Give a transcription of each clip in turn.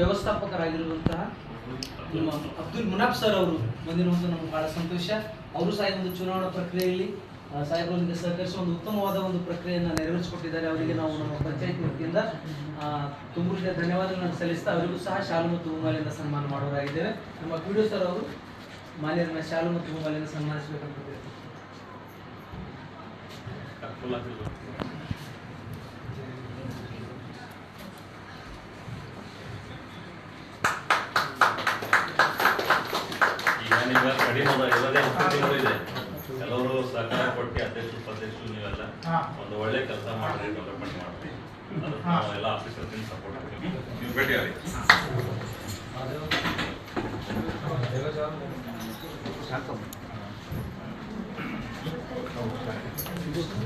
ವ್ಯವಸ್ಥಾಪಕರಾಗಿರುವಂತಹ ನಮ್ಮ ಅಬ್ದುಲ್ ಮುನಾಫ್ ಸರ್ ಅವರು ಬಂದಿರುವುದು ನಮ್ಗೆ ಬಹಳ ಸಂತೋಷ. ಅವರು ಸಹ ಒಂದು ಚುನಾವಣಾ ಪ್ರಕ್ರಿಯೆಯಲ್ಲಿ ಸಾಹೇಬರೊಂದಿಗೆ ಸಹಕರಿಸಿ ಒಂದು ಉತ್ತಮವಾದ ಒಂದು ಪ್ರಕ್ರಿಯೆಯನ್ನು ನೆರವೇರಿಸಿಕೊಟ್ಟಿದ್ದಾರೆ. ಅವರಿಗೆ ನಾವು ನಮ್ಮ ಪಂಚಾಯತ್ ವತಿಯಿಂದ ತುಂಬ ಧನ್ಯವಾದಗಳನ್ನು ಸಲ್ಲಿಸ್ತಾ ಅವರಿಗೂ ಸಹ ಶಾಲು ಮತ್ತು ಹೂಮಾಲೆಯಿಂದ ಸನ್ಮಾನ ಮಾಡೋರಾಗಿದ್ದೇವೆ ನಮ್ಮ ಪಿ ಡಿ ಸರ್ ಅವರು ಮಾನ್ಯರನ್ನ ಶಾಲು ಮತ್ತು ಹೂಮಾಲೆಯಿಂದ ಸನ್ಮಾನಿಸಬೇಕಂತ ಕೆಲವರು ಸಹಕಾರ ಕೊಟ್ಟು ಅಧ್ಯಕ್ಷರು ಉಪಾಧ್ಯಕ್ಷರು ನೀವೆಲ್ಲ ಒಂದು ಒಳ್ಳೆ ಕೆಲಸ ಮಾಡ್ರಿ ಡೆವಲಪ್ಮೆಂಟ್ ಮಾಡ್ತೀವಿ. ಎಲ್ಲ ಆಫೀಸರ್ ಸಪೋರ್ಟ್ ಮಾಡ್ತೀವಿ ನೀವು ಭೇಟಿ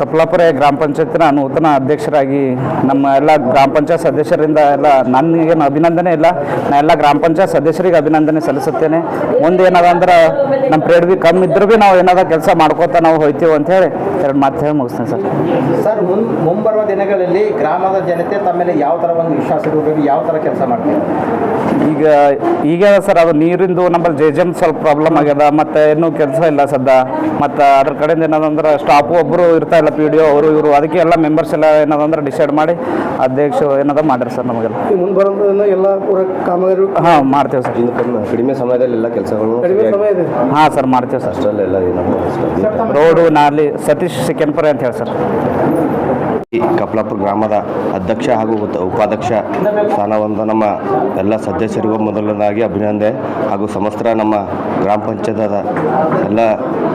ಕಪ್ಲಾಪುರ ಗ್ರಾಮ ಪಂಚಾಯತ್ನ ನೂತನ ಅಧ್ಯಕ್ಷರಾಗಿ ನಮ್ಮ ಎಲ್ಲ ಗ್ರಾಮ ಪಂಚಾಯತ್ ಸದಸ್ಯರಿಂದ ಎಲ್ಲ ನನಗೇನು ಅಭಿನಂದನೆ ಇಲ್ಲ. ನಾ ಎಲ್ಲ ಗ್ರಾಮ ಪಂಚಾಯತ್ ಸದಸ್ಯರಿಗೆ ಅಭಿನಂದನೆ ಸಲ್ಲಿಸುತ್ತೇನೆ. ಮುಂದೆ ಏನದ ಅಂದ್ರೆ ನಮ್ಮ ಪ್ರೇಡ್ ಬಿ ಕಮ್ಮಿ ಇದ್ರೂ ಭೀ ನಾವು ಏನಾದ ಕೆಲಸ ಮಾಡ್ಕೋತಾ ನಾವು ಹೋಯ್ತೀವಿ ಅಂತ ಹೇಳಿ ಎರಡು ಮಾತು ಹೇಳಿ ಮುಗಿಸ್ತೇನೆ ಸರ್. ಸರ್ ಮುಂಬರುವ ದಿನಗಳಲ್ಲಿ ಗ್ರಾಮದ ಜನತೆ ತಮ್ಮ ಯಾವ ಥರ ಒಂದು ವಿಶ್ವಾಸ ಯಾವ ಥರ ಕೆಲಸ ಮಾಡ್ತೀವಿ ಈಗ ಈಗ ಸರ್ ಅದು ನೀರಿಂದು ನಮ್ಮಲ್ಲಿ ಜೆ ಜೆ ಎಂ ಸ್ವಲ್ಪ ಪ್ರಾಬ್ಲಮ್ ಆಗ್ಯದ ಮತ್ತು ಇನ್ನೂ ಕೆಲಸ ಇಲ್ಲ ಸದ್ದ. ಮತ್ತು ಅದ್ರ ಕಡೆಯಿಂದ ಏನದಂದ್ರೆ ಸ್ಟಾಫು ಒಬ್ಬರು ಇರ್ತಾ ಇಲ್ಲ ಪಿ ಡಿ ಒ ಅವರು ಇವರು ಅದಕ್ಕೆ ಎಲ್ಲ ಮೆಂಬರ್ಸ್ ಎಲ್ಲ ಏನದಂದ್ರೆ ಡಿಸೈಡ್ ಮಾಡಿ ಅಧ್ಯಕ್ಷ ಏನದ ಮಾಡ್ರಿ ಸರ್ ನಮಗೆಲ್ಲ. ಎಲ್ಲ ಪೂರ ಕಾಮಗಾರಿ ಹಾಂ ಮಾಡ್ತೇವೆ ಸರ್. ಇನ್ನು ಕಡಿಮೆ ಕಡಿಮೆ ಸಮಯದಲ್ಲಿ ಎಲ್ಲ ಕೆಲಸಗಳು ಕಡಿಮೆ ಸಮಯ ಇದೆ. ಹಾಂ ಸರ್ ಮಾಡ್ತೇವೆ ಸರ್. ಅಷ್ಟರಲ್ಲೆಲ್ಲ ಸರ್? ರೋಡು ನಾಲಿ ಸತೀಶ್ ಸಿಕ್ಕನ್ಪುರ ಅಂತ ಹೇಳಿ ಸರ್. ಕಪ್ಲಾಪುರ ಗ್ರಾಮದ ಅಧ್ಯಕ್ಷ ಹಾಗೂ ಉಪ- ಉಪಾಧ್ಯಕ್ಷ ಸ್ಥಾನವನ್ನು ನಮ್ಮ ಎಲ್ಲ ಸದಸ್ಯರಿಗೂ ಮೊದಲನೇದಾಗಿ ಅಭಿನಂದನೆ ಹಾಗೂ ಸಮಸ್ತ ನಮ್ಮ ಗ್ರಾಮ ಪಂಚಾಯತದ ಎಲ್ಲ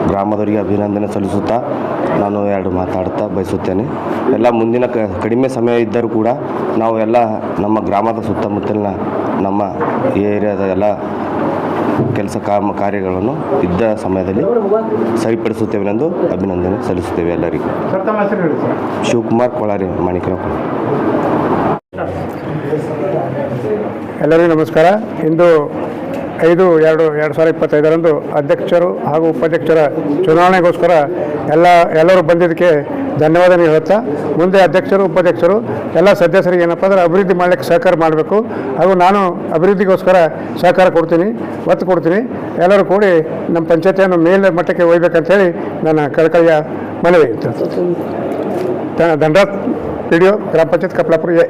ಗ್ರಾಮದವರಿಗೆ ಅಭಿನಂದನೆ ಸಲ್ಲಿಸುತ್ತಾ ನಾನು ಎರಡು ಮಾತಾಡ್ತಾ ಬಯಸುತ್ತೇನೆ. ಎಲ್ಲ ಮುಂದಿನ ಕಡಿಮೆ ಸಮಯ ಇದ್ದರೂ ಕೂಡ ನಾವು ಎಲ್ಲ ನಮ್ಮ ಗ್ರಾಮದ ಸುತ್ತಮುತ್ತಲಿನ ನಮ್ಮ ಏರಿಯಾದ ಎಲ್ಲ ಕೆಲಸ ಕಾಮ ಕಾರ್ಯಗಳನ್ನು ಇದ್ದ ಸಮಯದಲ್ಲಿ ಸರಿಪಡಿಸುತ್ತೇವೆಂದು ಅಭಿನಂದನೆ ಸಲ್ಲಿಸುತ್ತೇವೆ ಎಲ್ಲರಿಗೂ. ಶಿವಕುಮಾರ್ ಕೊಳಾರಿ ಮಾಣಿಕರಾವ್ ಎಲ್ಲರಿಗೂ ನಮಸ್ಕಾರ. ಇಂದು ಐದು ಎರಡು ಎರಡು ಸಾವಿರ ಇಪ್ಪತ್ತೈದರಂದು ಅಧ್ಯಕ್ಷರು ಹಾಗೂ ಉಪಾಧ್ಯಕ್ಷರ ಚುನಾವಣೆಗೋಸ್ಕರ ಎಲ್ಲ ಎಲ್ಲರೂ ಬಂದಿದ್ದಕ್ಕೆ ಧನ್ಯವಾದ ಹೇಳುತ್ತಾ ಮುಂದೆ ಅಧ್ಯಕ್ಷರು ಉಪಾಧ್ಯಕ್ಷರು ಎಲ್ಲ ಸದಸ್ಯರಿಗೆ ಏನಪ್ಪ ಅಂದರೆ ಅಭಿವೃದ್ಧಿ ಮಾಡಲಿಕ್ಕೆ ಸಹಕಾರ ಮಾಡಬೇಕು ಹಾಗೂ ನಾನು ಅಭಿವೃದ್ಧಿಗೋಸ್ಕರ ಸಹಕಾರ ಕೊಡ್ತೀನಿ ಒತ್ತು ಕೊಡ್ತೀನಿ ಎಲ್ಲರೂ ಕೂಡಿ ನಮ್ಮ ಪಂಚಾಯತಿಯನ್ನು ಮೇಲೆ ಮಟ್ಟಕ್ಕೆ ಒಯ್ಬೇಕಂತೇಳಿ ನನ್ನ ಕಳಕಳಿಯ ಮನವಿ ದಂಡ ಪಿ ಡಿ ಒ ಗ್ರಾಮ ಪಂಚಾಯತ್ ಕಪ್ಲಾಪುರ ಎ